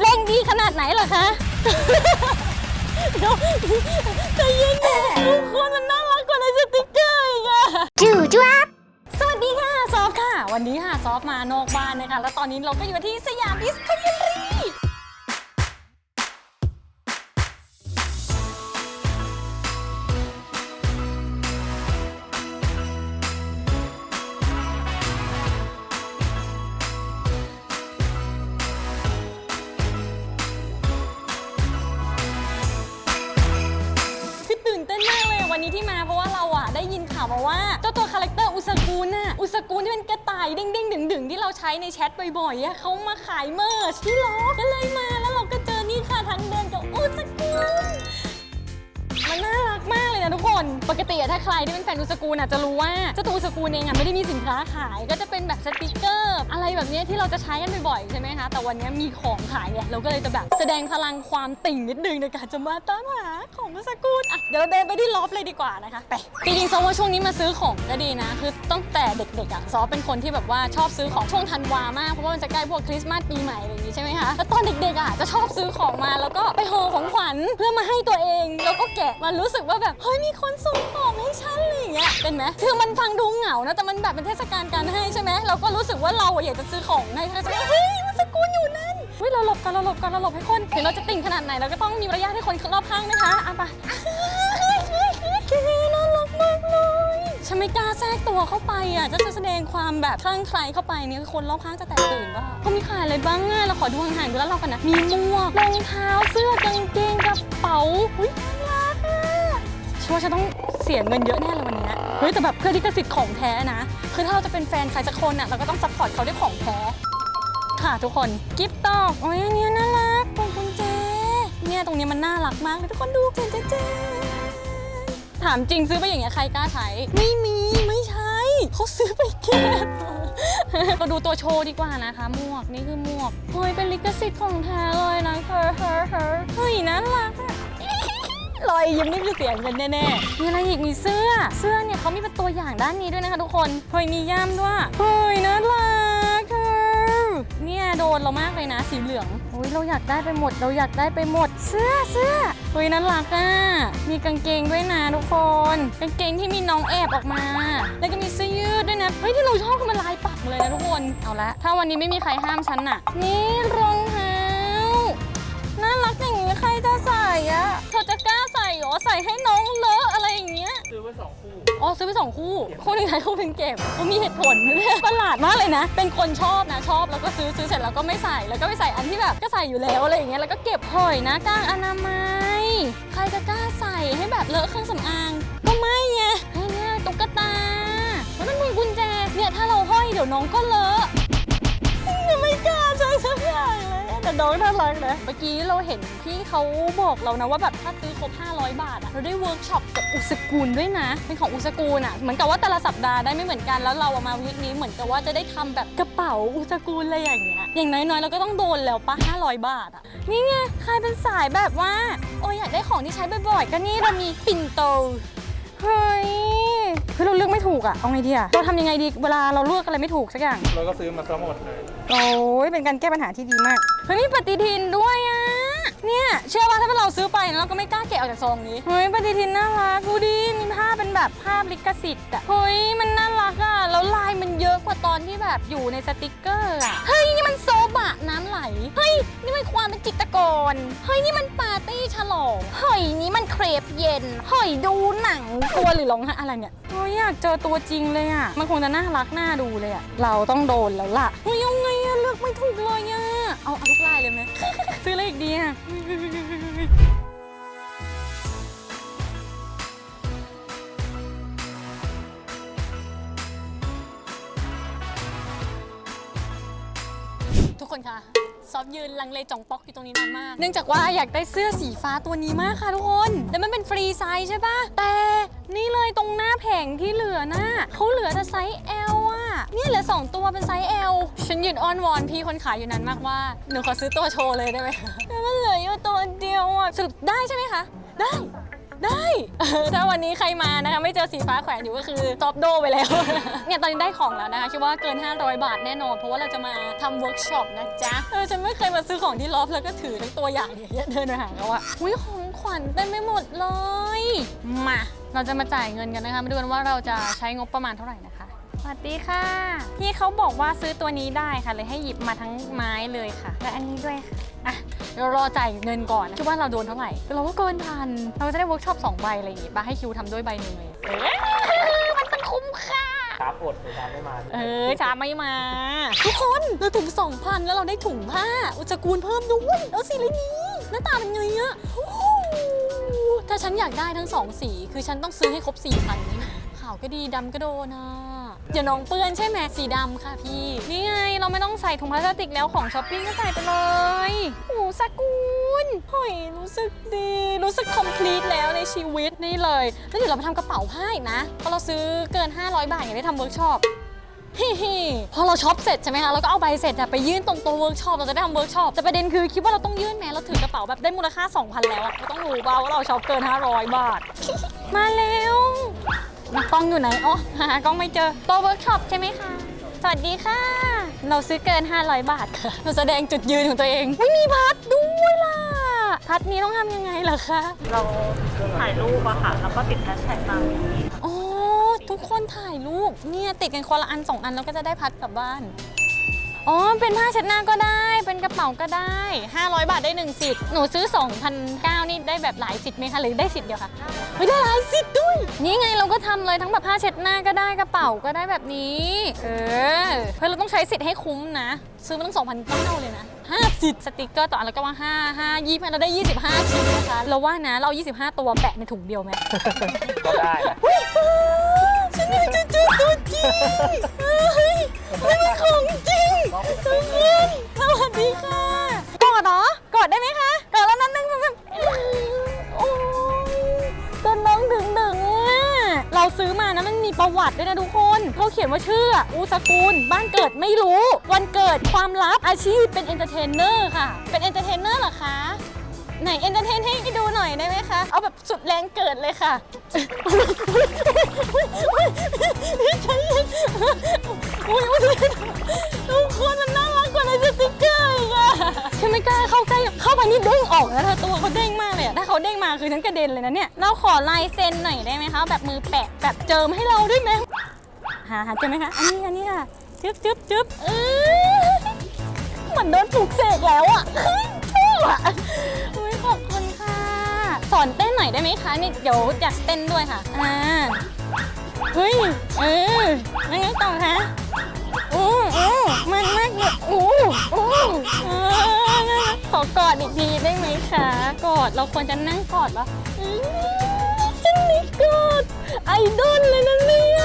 เร่งดีขนาดไหนเหรอคะเดี๋ยวใจเย็นๆทุกคนมันน่ารักกว่าในสติกเกอร์อีกอะจูจ้าสวัสดีค่ะ ซอฟค่ะ วันนี้ค่ะ ซอฟมานอกบ้านนะคะ แล้วตอนนี้เราก็อยู่ที่สยามดิสคัฟเวอรี่ นี้ที่มาเพราะว่าเราอะได้ยินข่าวมาว่าเจ้าตัวคาแรคเตอร์อุสกูลน่ะอุสกูลที่เป็นกระต่ายเด้งๆดึงๆที่เราใช้ในแชทบ่อยๆอะเขามาขายเมอร์ชที่ล็อกก็เลยมาแล้วเราก็เจอนี่ค่ะทางเดินกับอุสกูลมันน่ารัก มากเลยนะทุกคน ปกติอะถ้าใครที่เป็นแฟนอุสกูลอะจะรู้ว่าเจ้าตัวอุสกูลเองอะไม่ได้มีสินค้าขาย ก็จะเป็นแบบสติกเกอร์ อะไรแบบเนี้ยที่เราจะใช้กันบ่อยๆใช่ไหมคะแต่วันนี้มีของขายเนี่ยเราก็เลยจะแบบแสดงพลังความติ่งนิดนึงในการจะมาตามหาของอุสกูลอะเดี๋ยวเราเดินไปที่ลอฟเลยดีกว่านะคะไปจริงๆซอว่าช่วงนี้มาซื้อของก็ดีนะ คือตั้งแต่เด็กๆอะซอเป็นคนที่แบบว่าชอบซื้อของช่วงธันวามากเพราะว่ามันจะใกล้พวกคริสต์มาสปีใหม่อะไรอย่างงี้ใช่ไหมคะแล้วตอนเด็กๆอะจะชอบซื้อของมาแล้วก็ไปห่อของขวัญเพื่อมาให้ตัวเอง แล้วก็แกะมารู้สึกว่าแบบเฮ้ยมีคนส่งของให้ฉันอะไรอย่างเงี้ยเป็นไหมคือมันฟังดูเหงานะแต่มันแบบเป็นเทศกาลการให้ใช่ไหมเราก็รู้สึกว่าเราอยากจะซื้อของให้เธอจะเฮ้ยมันสกุลอยู่นั่นเฮ้ยเราหลบกันเราหลบกันเราหลบให้คนถึงเราจะติ่งขนาดไหนเราก็ต้องมีมารยาทให้คนรอบข้างนะคะอะไปแกน่ารักมากเลยฉันไม่กล้าแทรกตัวเข้าไปอะจะแสดงความแบบคลั่งไคล้เข้าไปเนี่ยคนรอบข้างจะแตกตื่นว่าเขามีขายอะไรบ้างอะเราขอดูห่างๆดูแล้วเรากันนะมีหมวกรองเท้าเสื้อกางเกงกระเป๋าอุ้ยะชัวร์ฉันต้องเสียเงินเยอะแน่เลยวันเนี้ยเฮ้ยแต่แบบเพื่อลิขสิทธิ์ของแท้นะ คือถ้าเราจะเป็นแฟนใครสักคนอะเราก็ต้องซัพพอร์ตเขาด้วยของแท้ ค่ะทุกคนกิฟต์ตอกโอ้ยอันเนี้ยน่ารักพวงกุญแจเนี่ยตรงนี้มันน่ารักมากเลยทุกคนดูเจนเจนเจนถามจริงซื้อไปอย่างเงี้ยใครกล้าใช้ ไม่มีไม่ใช่เขาซื้อไปเก็บมาดูตัวโชว์ดีกว่านะคะหมวกนี่คือหมวกเฮ้ยเป็นลิขสิทธิ์ของแท้เลยนะเฮ้เฮ้เฮ้เฮ้ยน่ารัก รอยยิ้มนี่คือเสียงเงินแน่ๆ มีอะไรอีกมีเสื้อ เสื้อเนี่ยเขามีเป็นตัวอย่างด้านนี้ด้วยนะคะทุกคนเฮ้ยมีย่ามด้วยเฮ้ยน่ารักเธอเนี่ยโดนเรามากเลยนะสีเหลืองโอ้ยเราอยากได้ไปหมด เราอยากได้ไปหมด เสื้อเสื้อเฮ้ยน่ารักอะมีกางเกงด้วยนะทุกคน กางเกงที่มีน้องแอบออกมา แล้วก็มีเสื้อยืดด้วยนะเฮ้ยที่เราชอบคือมันลายปักเลยนะทุกคนเอาละถ้าวันนี้ไม่มีใครห้ามฉันน่ะ นี่รองเท้าน่ารักอย่างนี้ใครจะใส่อะเธอจะกล้า ใส่เหรอใส่ให้น้องเลอะอะไรอย่างเงี้ย ซื้อไว้สองคู่ อ๋อซื้อไปสองคู่คู่หนึ่งใช้คู่หนึ่งเก็บเขามีเหตุผลประหลาดมากเลยนะ เป็นคนชอบนะชอบแล้วก็ซื้อซื้อเสร็จแล้วก็ไม่ใส่แล้วก็ไปใส่อันที่แบบก็ใส่อยู่แล้วอะไรอย่างเงี้ยแล้วก็เก็บหอยนะกางอนามัยใครจะกล้าใส่ให้แบบเลอะเครื่องสำอาง ก็ไม่ไงเฮ้ยเนี่ยตุ๊กตาแล้วมันมีกุญแจเนี่ยถ้าเราห้อยเดี๋ยวน้องก็เลอะ น้องน่ารักนะ เมื่อกี้เราเห็นที่เขาบอกเรานะว่าแบบถ้าซื้อครบ 500 บาทอะเราได้เวิร์กช็อปกับอุสกูลด้วยนะ เป็นของอุสกูลอะเหมือนกับว่าแต่ละสัปดาห์ได้ไม่เหมือนกันแล้วเราอะมาวีคนี้เหมือนกับว่าจะได้ทำแบบกระเป๋าอุสกูลอะไรอย่างเงี้ย อย่างน้อยๆเราก็ต้องโดนแล้วปะ500 บาทอะนี่ไงใครเป็นสายแบบว่าโอ้ยอยากได้ของที่ใช้บ่อยๆก็นี่เรามีปิ่นโตเฮ้ยเฮ้ยเราเลือกไม่ถูกอะเอาไงดีอะเราทำยังไงดีเวลาเราเลือกอะไรไม่ถูกสักอย่าง เราก็ซื้อมาซะหมดเลย โอ้ยเป็นการแก้ปัญหาที่ดีมากเฮ้ยมีปฏิทินด้วยอะเนี่ยเชื่อว่าถ้าเป็นเราซื้อไปนะเราก็ไม่กล้าแกะออกจากซองนี้เฮ้ยปฏิทินน่ารักดูดิมีภาพเป็น แบบภาพลิขสิทธิ์อะเฮ้ยมันน่ารักอะแล้วลายมันเยอะกว่าตอนที่แบบอยู่ในสติกเกอร์อะเฮ้ยนี่มันโซบะน้ำไหลเฮ้ยนี่มันความเป็นจิตรกรเฮ้ยนี่มันปาร์ตี้ฉลองเฮ้ยนี่มันเครปเย็นเฮ้ยดูหนังตัวหรือร้องไห้อะไรเนี่ยโอ้ยอยากเจอตัวจริงเลยอะมันคงจะน่ารักน่าดูเลยอะเราต้องโดนแล้วล่ะเฮ้ยยังไงอะเลือกไม่ถูกเลยอะเอาเอาทุกลายเลยไหมซื้ออะไรอีกดีอะ คนคะซอฟยืนลังเลจ่องป๊อกอยู่ตรงนี้นานมาก เนื่องจากว่าอยากได้เสื้อสีฟ้าตัวนี้มากค่ะทุกคน แล้วมันเป็นฟรีไซส์ใช่ปะแต่นี่เลยตรงหน้าแผงที่เหลือน่ะเขาเหลือแต่ไซส์ L อะนี่เหลือ 2 ตัวเป็นไซส์ L ฉันยืนอ้อนวอนพี่คนขายอยู่นั้นมากว่า หนูขอซื้อตัวโชว์เลยได้ไหมแต่มันเหลืออยู่ตัวเดียวอะสรุปได้ใช่ไหมคะ ได้ ได้ ถ้าวันนี้ใครมานะคะไม่เจอสีฟ้าแขวนอยู่ก็คือซอบโดไปแล้ว เนี่ยตอนนี้ได้ของแล้วนะคะคิดว่าเกิน 500 บาทแน่นอน เพราะว่าเราจะมาทำเวิร์กช็อปนะจ๊ะเออฉันไม่เคยมาซื้อของที่ลอฟแล้วก็ถือทั้งตัวอย่างอย่างเงี้ยเดินไปหาเขาอะอุ้ยของขวัญเต็มไปหมดเลย มา เราจะมาจ่ายเงินกันนะคะมาดูกันว่าเราจะใช้งบประมาณเท่าไหร่นะคะ สวัสดีค่ะ พี่เขาบอกว่าซื้อตัวนี้ได้ค่ะ เลยให้หยิบมาทั้งไม้เลยค่ะ และอันนี้ด้วยค่ะอะเดี๋ยวรอจ่ายเงินก่อนคิดว่าเราโดนเท่าไหร่เราก็เกินพันเราจะได้เวิร์กช็อปสองใบอะไรอย่างงี้ปะให้คิวทำด้วยใบหนึ่งเลยเอ้ยมันต้องคุ้มค่าช้าปวดหรือช้าไม่มาเออช้าไม่มา ทุกคนเราถึง 2,000 แล้วเราได้ถุงผ้า อุจจากูลเพิ่มด้วยแล้วสีอะไรนี้ หน้าตาเป็นไงอะโอ้โหถ้าฉันอยากได้ทั้งสองสี คือฉันต้องซื้อให้ครบ4,000นี่นะขาวก็ดีดำก็โดนอะ อย่าน้องเปื้อนใช่ไหมสีดำค่ะพี่ นี่ไงเราไม่ต้องใส่ถุงพลาสติกแล้วของช้อปปิ้งก็ใส่ไปเลยโอ้สกุลเฮ้ยรู้สึกดี รู้สึกคอมพลีทแล้วในชีวิตนี่เลย แล้วเดี๋ยวเราไปทำกระเป๋าผ้าอีกนะเพราะเราซื้อเกิน 500 บาทอย่างได้ทำเวิร์กช็อป ฮิฮิพอเราช็อปเสร็จใช่ไหมคะเราก็เอาใบเสร็จอะไปยื่นตรงตัวเวิร์กช็อป เราจะได้ทำเวิร์กช็อป แต่ประเด็นคือคิดว่าเราต้องยื่นแม้เราถือกระเป๋าแบบได้มูลค่า 2,000 แล้วอะเราต้องรู้เปล่าว่าเราช็อปเกิน 500 บาท มาเร็ว กล้องอยู่ไหนอ๋อหากล้องไม่เจอตัวเวิร์กช็อปใช่ไหมคะ สวัสดีค่ะ เราซื้อเกิน 500 บาทค่ะเราแสดงจุดยืนของตัวเอง ไม่มีพัดด้วยล่ะ พัดนี้ต้องทำยังไงล่ะคะ เราถ่ายรูปอะค่ะ แล้วก็ติดแฮชแท็กตามนี้ อ๋อ ทุกคนถ่ายรูป เนี่ยติดกันคนละอันสองอันแล้วก็จะได้พัดกลับบ้าน อ๋อ เป็นผ้าเช็ดหน้าก็ได้ เป็นกระเป๋าก็ได้ 500 บาทได้หนึ่งสิทธิ์ หนูซื้อ 2,009นี่ได้แบบหลายสิทธิ์ไหมคะ หรือได้สิทธิ์เดียวคะเฮ้ยได้หลายสิทธิ์ด้วย นี่ไงเราก็ทำเลยทั้งแบบผ้าเช็ดหน้าก็ได้กระเป๋าก็ได้แบบนี้ เออ เพื่อเราต้องใช้สิทธิ์ให้คุ้มนะ ซื้อมาตั้ง2,009เลยนะ5สิทธิ์สติกเกอร์ต่ออันแล้วก็ว่า 5 5 20เราได้ 25ชิ้นนะคะ เราว่านะเรา 25 ตัวแปะในถุงเดียวไหมก็ได้นะเฮ้ยฉันอยากจะเจอตัวจริง เฮ้ยนี่มันของจริงทุกคนสวัสดีค่ะกอดเหรอกอดได้ไหมคะกอดแล้วนั้นนึงแบบโอ้ยจนน้องดึงดึงอะเราซื้อมานะมันมีประวัติด้วยนะทุกคนเขาเขียนว่าชื่ออูสกุลบ้านเกิดไม่รู้ วันเกิดความลับอาชีพเป็นเอนเตอร์เทนเนอร์ค่ะ เป็นเอนเตอร์เทนเนอร์เหรอคะ ไหนเอนเตอร์เทนให้ดูหน่อยได้ไหมคะ เอาแบบสุดแรงเกิดเลยค่ะอุ้ยอุ้ยทุกคนมันน่ารักกว่าในสติ๊กเกอร์อีกอะฉันไม่กล้าเข้าใกล้เข้าไปนี่เด้งออกแล้วเธอตัวเขาเด้งมากเลยอะถ้าเขาเด้งมาคือฉันกระเด็นเลยนะเนี่ย เราขอลายเซ็นหน่อยได้ไหมคะ แบบมือแปะแบบเจิมให้เราด้วยไหมหาหาเจอไหมคะ อันนี้อันนี้ค่ะจึ๊บจึ๊บจึ๊บเออเหมือนโดนปลุกเสกแล้วอะเฮ้ยชอบอะ อุ้ยขอบคุณค่ะ สอนเต้นหน่อยได้ไหมคะนี่เดี๋ยวอยากเต้นด้วยค่ะ อ่าเฮ้ยเออยังไงต่อคะอู้อู้มันมากเลยอู้อู้ขอกอดอีกทีได้ไหมคะ กอดเราควรจะนั่งกอดปะฉันนี่กอดไอดอลเลยนะเนี่ย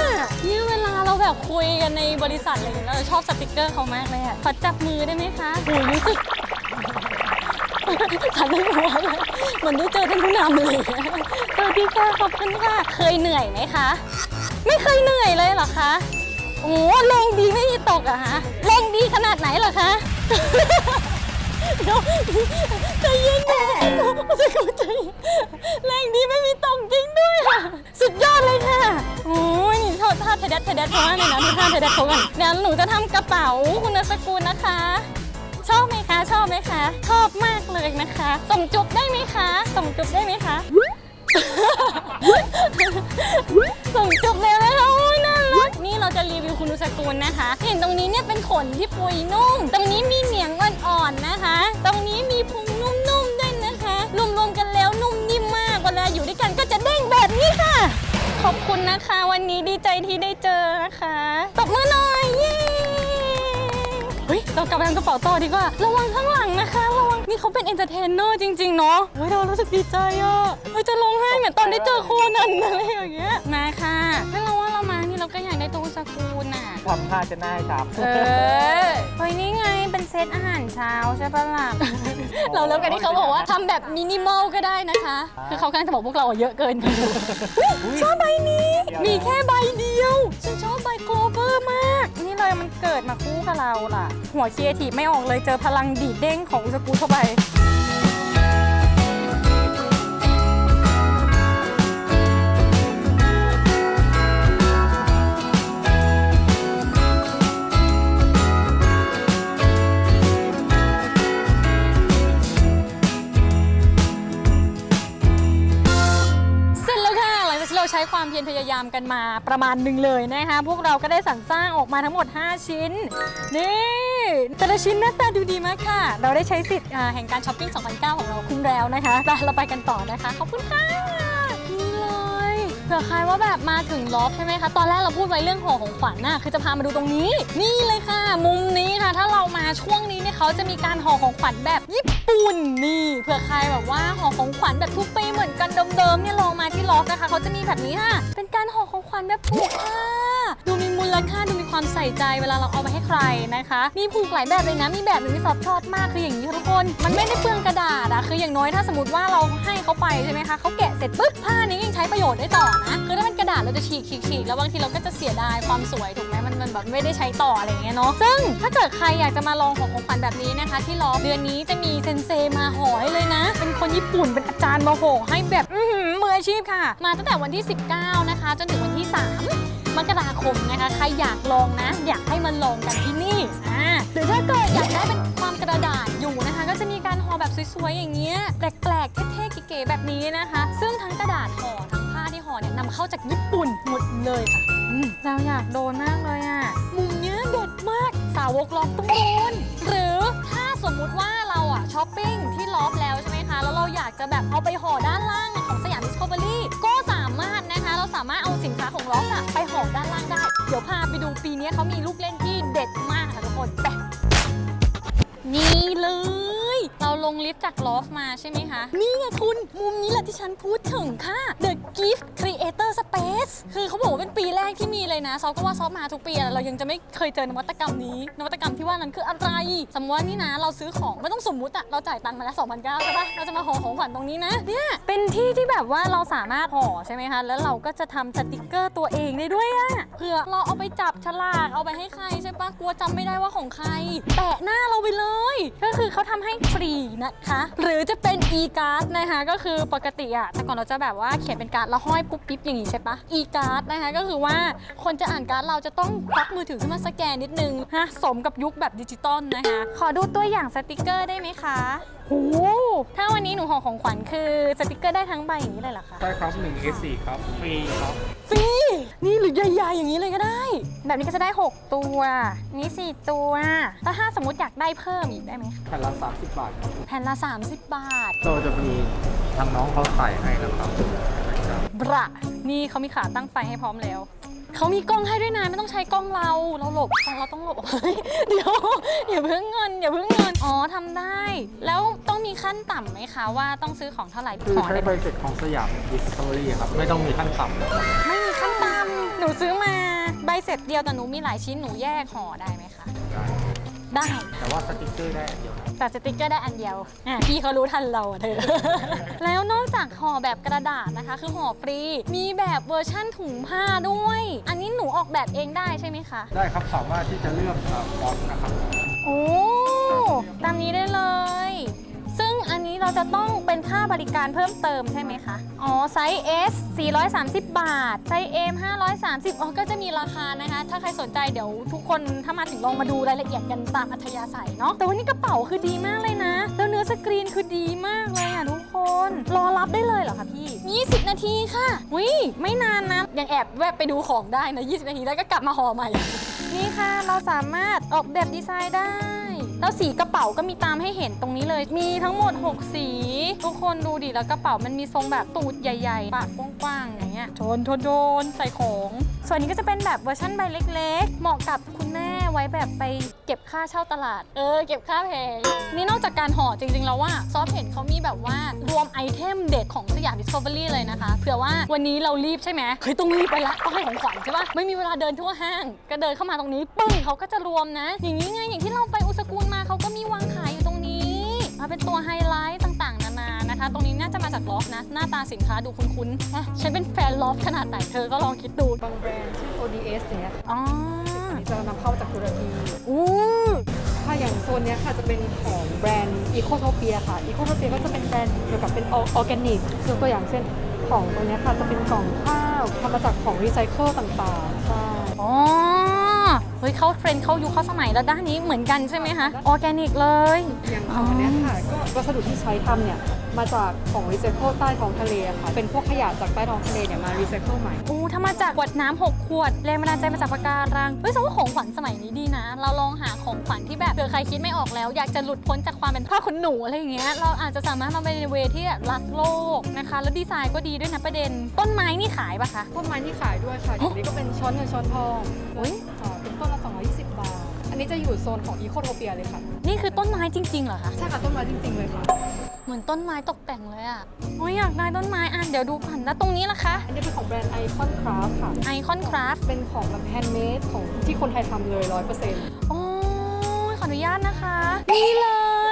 นี่เวลาเราแบบคุยกันในบริษัทอะไรอย่างเงี้ยเราชอบสติกเกอร์เขามากเลยอะขอจับมือได้ไหมคะโอ้ยรู้สึก ฉันไม่รู้เลยเหมือนได้เจอท่านผู้นำเลยสวัสดีค่ะขอบคุณค่ะ เคยเหนื่อยไหมคะ ไม่เคยเหนื่อยเลยเหรอคะ โอ้แรงดีไม่มีตกอะฮะแรงดีขนาดไหนเหรอคะใจเย็นนะจะเข้าใจแรงดีไม่มีตกจริงด้วยค่ะ สุดยอดเลยค่ะ โอ้ยนี่ท่าท่าเทเดสเทเดสเขามากเลยนะดูท่าเทเดสเขากันเดี๋ยวหนูจะทำกระเป๋าคุณสกุลนะคะ ชอบไหมคะ ชอบไหมคะ ชอบมากเลยนะคะ ส่งจุบได้ไหมคะ ส่งจุบได้ไหมคะ ส่งจุบเลยนะคะโอ้ยน่ารักนี่เราจะรีวิวคุณอุสกุลนะคะ เห็นตรงนี้เนี่ยเป็นขนที่ปุยนุ่ม ตรงนี้มีเหนียงอ่อนๆนะคะ ตรงนี้มีพุ เฮ้ยเรากลับไปทำกระเป๋าต่อดีกว่า ระวังข้างหลังนะคะระวังนี่เขาเป็นเอนเตอร์เทนเนอร์จริง ๆ เนาะเฮ้ยเรารู้สึกดีใจอะเฮ้ยจะร้องไห้เหมือนตอนได้เจอโคนันอะไรอย่างเงี้ยมาค่ะแล้วเราว่าเรามานี่เราก็อยากได้ตู้สกูลน่ะ ทำท่าจะหน้าให้ช้าเออเฮ้ยนี่ไงเป็นเซตอาหารเช้าใช่ปะล่ะ เราเริ่มกันที่เขาบอกว่าทำแบบมินิมอลก็ได้นะคะ คือเขากำลังจะบอกพวกเราอะเยอะเกินไป ชอบใบนี้ มีแค่ใบเดียว ฉันชอบใบโคลเวอร์มากนี่ เกิดมาคู่กับเราล่ะ หัวเคียทีไม่ออกเลยเจอพลังดีดเด้งของสกูเข้าไป ยรพยายามกันมาประมาณหนึ่งเลยนะคะ พวกเราก็ได้สรรสร้างออกมาทั้งหมด 5 ชิ้น นี่ แต่ละชิ้นหน้าตาดูดีมากค่ะ เราได้ใช้สิทธิ์แห่งการช้อปปิ้ง 2009 ของเราคุ้มแล้วนะคะไปเราไปกันต่อนะคะ ขอบคุณค่ะ เผื่อใครว่าแบบมาถึงล็อบใช่ไหมคะ ตอนแรกเราพูดไว้เรื่องห่อของขวัญน่ะคือจะพามาดูตรงนี้ นี่เลยค่ะ มุมนี้ค่ะ ถ้าเรามาช่วงนี้เนี่ยเขาจะมีการห่อของขวัญแบบญี่ปุ่นนี่เผื่อใครแบบว่าห่อของขวัญแบบทุกปีเหมือนกันเดิมๆเนี่ยลองมาที่ล็อบนะคะเขาจะมีแบบนี้ค่ะเป็นการห่อของขวัญแบบผูกผ้าดูมี มูลค่าดูมีความใส่ใจเวลาเราเอาไปให้ใครนะคะ มีผูกหลายแบบเลยนะ มีแบบหนึ่งที่ซอฟชอบมากคืออย่างนี้ค่ะทุกคน มันไม่ได้เปลืองกระดาษอะคืออย่างน้อยถ้าสมมติว่าเราให้เขาไปใช่ไหมคะเขาแกะเสร็จปุ๊บผ้านี้ยังใช้ประโยชน์ได้ต่อนะคือถ้าเป็นกระดาษเราจะฉีกฉีกฉีกแล้วบางทีเราก็จะเสียดายความสวยถูกไหมมันมันแบบไม่ได้ใช้ต่ออะไรอย่างเงี้ยเนาะซึ่งถ้าเกิดใครอยากจะมาลองของของขวัญแบบนี้นะคะ ที่รอเดือนนี้จะมีเซนเซมาหอให้เลยนะ เป็นคนญี่ปุ่นเป็นอาจารย์มาห่อให้แบบมืออาชีพค่ะ มาตั้งแต่วันที่ 19 นะคะ จนถึงวันที่ 3 มกราคมนะคะ ใครอยากลองนะ อยากให้มันลองกันที่นี่อ่าหรือถ้าเกิดอยากได้เป็นความกระดาษอยู่นะคะ ก็จะมีการห่อแบบสวยๆอย่างเงี้ยแปลกๆเท่ๆเก๋ๆแบบนี้นะคะ ซึ่งทั้งกระดาษห่อทั้งผ้าที่ห่อเนี่ยนำเข้าจากญี่ปุ่นหมดเลยค่ะเราอยากโดนมากเลยอะมุมเนี้ยเด็ดมากสาวกล็อกต้องโดนหรือถ้าสมมุติว่าเราอะช้อปปิ้งที่ล็อบแล้วใช่ไหมคะแล้วเราอยากจะแบบเอาไปห่อด้านล่างของสยามดิสคัฟเวอรี่ก็ ปีนี้เขามีลูกเล่นที่เด็ดมากค่ะทุกคนไปนี่เลย เราลงลิฟต์จากลอฟมาใช่ไหมคะ นี่ไงคุณ มุมนี้แหละที่ฉันพูดถึงค่ะ Gift Creator Space คือเขาบอกว่าเป็นปีแรกที่มีเลยนะ ซอฟก็ว่าซอฟมาทุกปีอะเรายังจะไม่เคยเจอนวัตกรรมนี้ นวัตกรรมที่ว่านั้นคืออะไร สมมติว่านี่นะ เราซื้อของไม่ต้องสมมุติอะเราจ่ายตังค์มาแล้ว2,900ใช่ปะเราจะมาห่อของขวัญตรงนี้นะเนี่ยเป็นที่ที่แบบว่าเราสามารถห่อใช่ไหมคะแล้วเราก็จะทำสติกเกอร์ตัวเองได้ด้วยอะเผื่อเราเอาไปจับฉลากเอาไปให้ใครใช่ปะกลัวจำไม่ได้ว่าของใครแปะหน้าเราไปเลย ก็คือเขาทำให้ฟรีนะคะ หรือจะเป็น e-card นะคะก็คือปกติอะแต่ก่อนเราจะแบบว่าเขียนเป็นการ์ดแล้วห้อยปุ๊บปิ๊บอย่างงี้ใช่ปะ e-card นะคะก็คือว่าคนจะอ่านการ์ดเราจะต้องควักมือถือขึ้นมาสแกนนิดนึงฮะสมกับยุคแบบดิจิตอลนะคะ ขอดูตัวอย่างสติกเกอร์ได้ไหมคะโหถ้าวันนี้หนูห่อของขวัญคือสติกเกอร์ได้ทั้งใบอย่างนี้เลยเหรอคะ ใช่ครับ1 A4 ครับ ฟรีครับ ฟรี นี่หรือใหญ่ๆอย่างนี้เลยก็ได้ แบบนี้ก็จะได้ 6 ตัว นี่ 4 ตัวแล้วถ้าสมมติอยากได้เพิ่มอีกได้ไหมคะแผ่นละ 30 บาทครับแผ่นละ 30 บาท โตจะมีทางน้องเขาใส่ให้นะครับ บระนี่เขามีขาตั้งไฟให้พร้อมแล้ว เขามีกล้องให้ด้วยนะไม่ต้องใช้กล้องเรา เราหลบเราต้องหลบเฮ้ยเดี๋ยวอย่าเพิ่งเงินอย่าเพิ่งเงินอ๋อทำได้ แล้วต้องมีขั้นต่ำไหมคะว่าต้องซื้อของเท่าไหร่คือขอใช้ได้ใบเสร็จของสยามดิสคัฟเวอรี่ครับไม่ต้องมีขั้นต่ำนะครับไม่มีขั้นต่ำหนูซื้อมาใบเสร็จเดียวแต่หนูมีหลายชิ้นหนูแยกห่อได้ไหมคะได้ได้แต่ว่าสติกเกอร์ได้อันเดียวครับ แต่สติกเกอร์ได้อันเดียวอะพี่เขารู้ทันเราอะเธอ แล้วนอกจากห่อแบบกระดาษนะคะ คือห่อฟรี มีแบบเวอร์ชั่นถุงผ้าด้วย อันนี้หนูออกแบบเองได้ใช่ไหมคะ ได้ครับสามารถที่จะเลือกเอ่อฟอนต์นะครับ โอ้ ตามนี้ได้เลยซึ่งอั นนี้เราจะต้องเป็นค่าบริการเพิ่มเติมใช่ไหมคะ อ๋อ ไซส์ S 430 บาท ไซส์ M 530 อ๋อ ก็จะมีราคานะคะ ถ้าใครสนใจเดี๋ยวทุกคนถ้ามาถึงลองมาดูรายละเอียดกันตามอัธยาศัยเนาะ แต่วันนี้กระเป๋าคือดีมากเลยนะ แล้วเนื้อสกรีนคือดีมากเลยอะทุกคน รอรับได้เลยเหรอคะพี่ 20 นาทีค่ะวิไม่นานนะ ยังแอบแวบไปดูของได้นะ 20 นาทีแล้วก็กลับมาห่อใหม่ นี่ค่ะ เราสามารถออกแบบดีไซน์ได้ แล้วสีกระเป๋าก็มีตามให้เห็นตรงนี้เลย มีทั้งหมด 6 สี ทุกคนดูดิแล้วกระเป๋ามันมีทรงแบบตูดใหญ่ๆ ปากกว้างๆอย่างเงี้ยโชนโชนโชนใส่ของ ส่วนนี้ก็จะเป็นแบบเวอร์ชั่นใบเล็ก ๆ เหมาะกับคุณแม่ ไว้แบบไปเก็บค่าเช่าตลาด เออ เก็บค่าแพงนี่นอกจากการห่อจริง ๆ แล้วว่าซอฟเห็นเขามีแบบว่ารวมไอเทมเด็ดของสยามดิสคัฟเวอรี่เลยนะคะ เผื่อว่าวันนี้เรารีบใช่ไหมเฮ้ยต้องรีบไปละต้องให้ของขวัญใช่ปะไม่มีเวลาเดินทั่วห้าง ก็เดินเข้ามาตรงนี้ปึ้งเขาก็จะรวมนะ อย่างนี้ไงอย่างที่เราไปอุสกูลมาเขาก็มีวางขายอยู่ตรงนี้มาเป็นตัวไฮไลท์ต่างๆ นานานะคะ ตรงนี้น่าจะมาจากลอฟนะ หน้าตาสินค้าดูคุ้นๆอะฉันเป็นแฟนลอฟขนาดไหนเธอก็ลองคิดดูบางแบรนด์เช่น ODS อย่างเงี้ยอ๋อ อันนี้จะนำเข้าจากตุรกีอู้ถ้าอย่างโซนเนี้ยค่ะจะเป็นของแบรนด์ Ecotopia ค่ะ Ecotopia ก็จะเป็นแบรนด์เกี่ยวกับเป็นออร์แกนิกยกตัวอย่างเช่นของตรงเนี้ยค่ะจะเป็นกล่องข้าวทำมาจากของรีไซเคิลต่างๆใช่อ๋อเฮ้ยเขาเทรนด์เขายุคเขาสมัยแล้วด้านนี้เหมือนกันใช่ไหมคะออร์แกนิกเลยอย่างของเนี้ยค่ะก็วัสดุที่ใช้ทำเนี่ย มาจากของรีไซเคิลใต้ท้องทะเลอะค่ะ เป็นพวกขยะจากใต้ท้องทะเลเนี่ยมารีไซเคิลใหม่ อู้ถ้ามาจากขวดน้ำหกขวดแรงบันดาลใจมาจากปากการัง เฮ้ยแสดงว่าของขวัญสมัยนี้ดีนะ เราลองหาของขวัญที่แบบเผื่อใครคิดไม่ออกแล้ว อยากจะหลุดพ้นจากความเป็นผ้าขนหนูอะไรอย่างเงี้ย เราอาจจะสามารถมาเป็นในเวที่แบบรักโลกนะคะ แล้วดีไซน์ก็ดีด้วยนะประเด็น ต้นไม้นี่ขายปะคะ ต้นไม้ที่ขายด้วยค่ะอย่างนี้ก็เป็นช้อนเงินช้อนทองอุ๊ย ค่ะเป็นต้นละ220 บาท อันนี้จะอยู่โซนของอีโคโทเปียเลยค่ะ นี่คือต้นไม้จริงๆเหรอคะ ใช่ค่ะต้นไม้จริงๆเลยค่ะ เหมือนต้นไม้ตกแต่งเลยอะโอ้ยอยากได้ต้นไม้อะเดี๋ยวดูก่อนแล้วตรงนี้ล่ะคะอันนี้เป็นของแบรนด์ไอคอนคราฟค่ะไอคอนคราฟเป็นของแบบแฮนด์เมดของที่คนไทยทำเลยร้อยเปอร์เซ็นต์โอ้ยขออนุญาตนะคะ นี่เล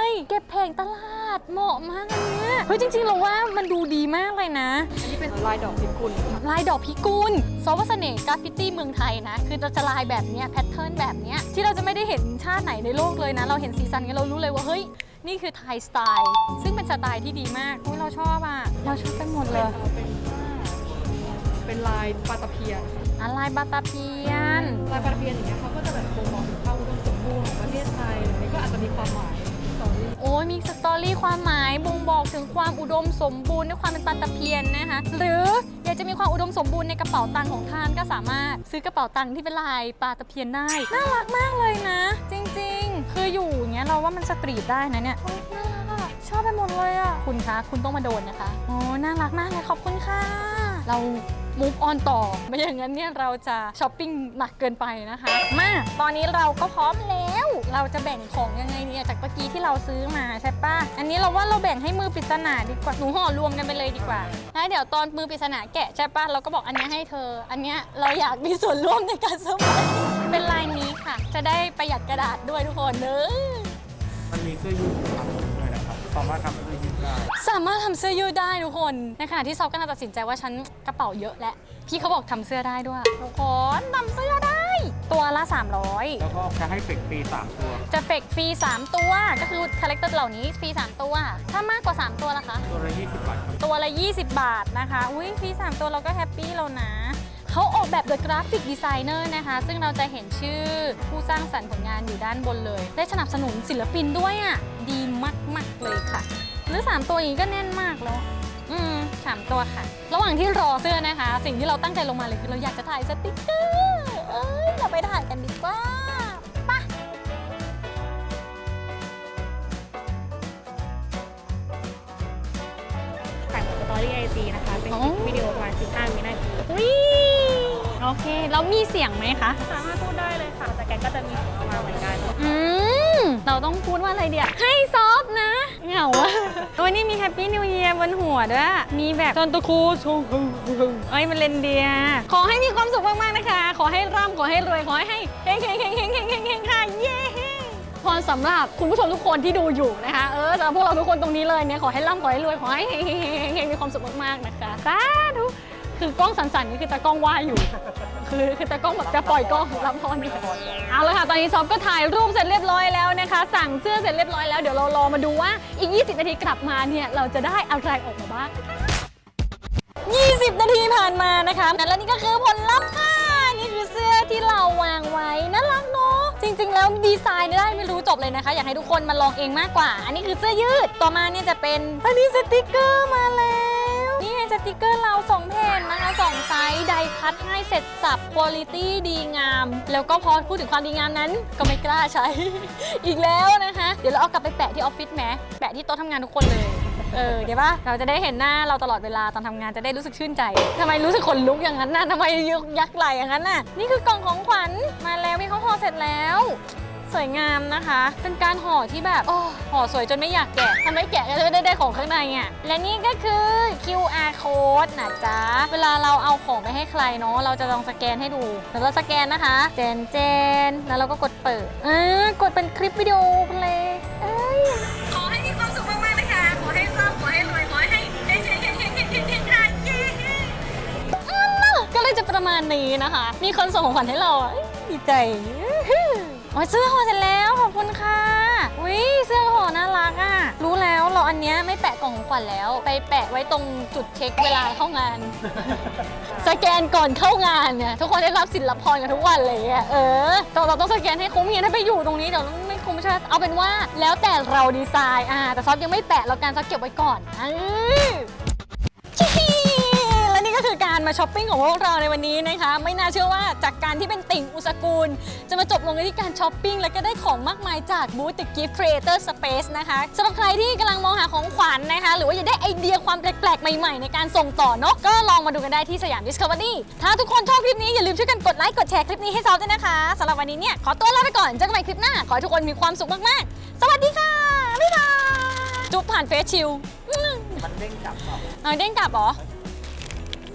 ย เก็บแผงตลาดเหมาะมากอันเนี้ยเฮ้ยจริงๆเราว่ามันดูดีมากเลยนะ อันนี้เป็นลายดอกพิกุลค่ะลายดอกพิกุลซอฟต์เสน่ห์กราฟฟิตี้เมืองไทยนะ คือจะลายแบบเนี้ยแพทเทิร์นแบบเนี้ยที่เราจะไม่ได้เห็นชาติไหนในโลกเลยนะ เราเห็นสีสันกันเรารู้เลยว่าเฮ้ย นี่คือไทยสไตล์ ซึ่งเป็นสไตล์ที่ดีมากอุ้ยเราชอบอะ เราชอบไปหมดเลย เป็นผ้าเป็นลายปลาตะเพียนค่ะอะลายบาตาเพียน ลายปลาตะเพียนอย่างเงี้ยเขาก็จะแบบบ่งบอกถึงความอุดมสมบูรณ์ของประเทศไทยหรือไม่ก็อาจจะมีความหมาย สอนโอ้ยมีสตอรี่ความหมายบ่งบอกถึงความอุดมสมบูรณ์ด้วยความเป็นปลาตะเพียนนะคะหรืออยากจะมีความอุดมสมบูรณ์ในกระเป๋าตังค์ของท่านก็สามารถซื้อกระเป๋าตังค์ที่เป็นลายปลาตะเพียนได้น่ารักมากเลยนะ จริงๆ คืออยู่อย่างเงี้ยเราว่ามันสตรีทได้นะเนี่ยโอ๊ยน่ารักอะชอบไปหมดเลยอะคุณคะคุณต้องมาโดนนะคะโอ้น่ารักมากเลยขอบคุณค่ะ เรา move on ต่อ ไม่อย่างนั้นเนี่ยเราจะช้อปปิ้งหนักเกินไปนะคะ มาตอนนี้เราก็พร้อมแล้ว เราจะแบ่งของยังไงเนี่ยจากเมื่อกี้ที่เราซื้อมาใช่ปะอันนี้เราว่าเราแบ่งให้มือปริศนาดีกว่าหนูห่อรวมกันไปเลยดีกว่าแล้วเดี๋ยวตอนมือปริศนาแกะใช่ปะเราก็บอกอันเนี้ยให้เธอ อันเนี้ยเราอยากมีส่วนร่วมในการสมัครเป็นลายนี้ค่ะ จะได้ประหยัดกระดาษด้วยทุกคนเนอะมันมีเสื้อยืดทำด้วยนะครับสามารถทำเสื้อยืดได้สามารถทำเสื้อยืดได้ทุกคน ในขณะที่ซอฟก็น่าตัดสินใจว่าฉันกระเป๋าเยอะและ พี่เขาบอกทำเสื้อได้ด้วย ทุกคนทำเสื้อได้ ตัวละ 300 แล้วก็แค่ให้เฟกฟรีสามตัว จะเฟกฟรี 3 ตัว ก็คือคาแรคเตอร์เหล่านี้ฟรี 3 ตัว ถ้ามากกว่า 3 ตัวล่ะคะ ตัวละ20บาทครับตัวละ 20 บาทนะคะ อุ้ยฟรี 3 ตัวเราก็แฮปปี้แล้วนะ เขาออกแบบโดยกราฟิกดีไซเนอร์นะคะ ซึ่งเราจะเห็นชื่อผู้สร้างสรรค์ผลงานอยู่ด้านบนเลย ได้สนับสนุนศิลปินด้วยอะ ดีมาก ๆ เลยค่ะ หรือ3ตัวอย่างนี้ก็แน่นมากแล้ว อืมสามตัวค่ะ ระหว่างที่รอเสื้อนะคะ สิ่งที่เราตั้งใจลงมาเลยคือเราอยากจะถ่ายสติกเกอร์เอ้ยเราไปถ่ายกันดีกว่าไปะถ่ายสตอรี่ไอจีนะคะ เป็นคลิปวิดีโอประมาณ15วินาทีวิโอเค แล้วมีเสียงไหมคะ สามารถพูดได้เลยค่ะ แต่แกก็จะมีออกมาเหมือนกัน อืม เราต้องพูดว่าอะไรเดียวให้ซอฟต์นะ เหงาอะโอ้ยนี่มีแฮปปี้นิวเยียร์บนหัวด้วย มีแบบจอนตะคูชงเอ้ยมันเลนเดีย ขอให้มีความสุขมาก ๆ นะคะ ขอให้ร่ำขอให้รวย ขอให้เฮงเฮงเฮงเฮงเฮงเฮงเฮงค่ะ เย้พรสำหรับคุณผู้ชมทุกคนที่ดูอยู่นะคะ เออสำหรับพวกเราทุกคนตรงนี้เลยเนี่ย ขอให้ร่ำขอให้รวย ขอให้เฮงเฮงเฮงเฮงเฮงมีความสุขมาก ๆ นะคะสาธุ คือกล้องสั่นๆนี่คือตากล้องว่าอยู่ คือคือตากล้องแบบจะปล่อยกล้องรับพรอยู่เอาละค่ะตอนนี้ซอฟก็ถ่ายรูปเสร็จเรียบร้อยแล้วนะคะ สั่งเสื้อเสร็จเรียบร้อยแล้วเดี๋ยวเรารอมาดูว่าอีก 20 นาทีกลับมาเนี่ยเราจะได้อะไรออกมาบ้าง20 นาทีผ่านมานะคะและนี่ก็คือผลลัพธ์ค่ะนี่คือเสื้อที่เราวางไว้น่ารักเนาะจริง ๆ แล้วดีไซน์ได้ไม่รู้จบเลยนะคะ อยากให้ทุกคนมาลองเองมากกว่า อันนี้คือเสื้อยืดต่อมาเนี่ยจะเป็นอันนี้สติกเกอร์มาแล้ว สติกเกอร์เราสองแผ่นนะคะสองไซส์ไดคัตให้เสร็จสับคุณภาพดีงาม แล้วก็พอพูดถึงความดีงามนั้น ก็ไม่กล้าใช้ อีกแล้วนะคะ เดี๋ยวเราเอากลับไปแปะที่ออฟฟิศไหมแปะที่โต๊ะทำงานทุกคนเลยเออเดี๋ยวปะเราจะได้เห็นหน้าเราตลอดเวลาตอนทำงานจะได้รู้สึกชื่นใจทำไมรู้สึกขนลุกอย่างนั้นน่ะทำไมยกยักไหลอย่างนั้นน่ะนี่คือกล่องของขวัญมาแล้วพี่เขาห่อเสร็จแล้ว สวยงามนะคะ เป็นการห่อที่แบบโอ้ห่อสวยจนไม่อยากแกะทำไมแกะก็จะได้ได้ของข้างในอะและนี่ก็คือ QR code นะจ๊ะ เวลาเราเอาของไปให้ใครเนาะเราจะลองสแกนให้ดูเดี๋ยวเราสแกนนะคะเจนเจนแล้วเราก็กดเปิดอ่ากดเป็นคลิปวิดีโอไปเลยเอ้ยขอให้มีความสุขมากๆนะคะขอให้ร่ำขอให้รวยขอให้เฮงเฮงเฮงเฮงเฮงเฮงเฮงค่ะเย้อันน่ะก็เลยจะประมาณนี้นะคะ มีคนส่งของขวัญให้เราอะเอ้ยดีใจ โอ้ยเสื้อห่อเสร็จแล้วขอบคุณค่ะวิเสื้อห่อน่ารักอะ รู้แล้วเราอันเนี้ยไม่แปะกล่องของขวัญแล้ว ไปแปะไว้ตรงจุดเช็คเวลาเข้างาน สแกนก่อนเข้างานเนี่ยทุกคนได้รับสินรับพรกันทุกวันเลยอะเออแต่เราต้องสแกนให้คุ้มเงี้ยถ้าไปอยู่ตรงนี้เดี๋ยวไม่คุ้มไม่ใช่เอาเป็นว่าแล้วแต่เราดีไซน์อ่าแต่ซอฟยังไม่แปะแล้วกันซอฟเก็บไว้ก่อนเออชิและนี่ก็ คือการมาช้อปปิ้งของพวกเราในวันนี้นะคะ ไม่น่าเชื่อว่าจากการที่เป็นติ่งอุสกูล จะมาจบลงกันที่การช้อปปิ้งและก็ได้ของมากมายจากบูธ The Gift Creator Space นะคะสำหรับใครที่กำลังมองหาของขวัญนะคะ หรือว่าอยากได้ไอเดียความแปลกๆ ใหม่ๆ ในการส่งต่อเนาะก็ลองมาดูกันได้ที่สยาม Discovery ถ้าทุกคนชอบคลิปนี้อย่าลืมช่วยกันกดไลค์กดแชร์คลิปนี้ให้ซอฟด้วยนะคะสำหรับวันนี้เนี่ยขอตัวลาไปก่อนเจอกันใหม่คลิปหน้าขอให้ทุกคนมีความสุขมากๆ สวัสดีค่ะบ๊ายบายจุ๊บผ่านเฟซชิลมันเด้งกลับเปล่าเอาเด้งกลับเหรอ